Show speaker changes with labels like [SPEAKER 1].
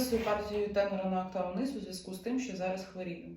[SPEAKER 1] Свою партію тенора на октаву низ у зв'язку з тим, що зараз хворію.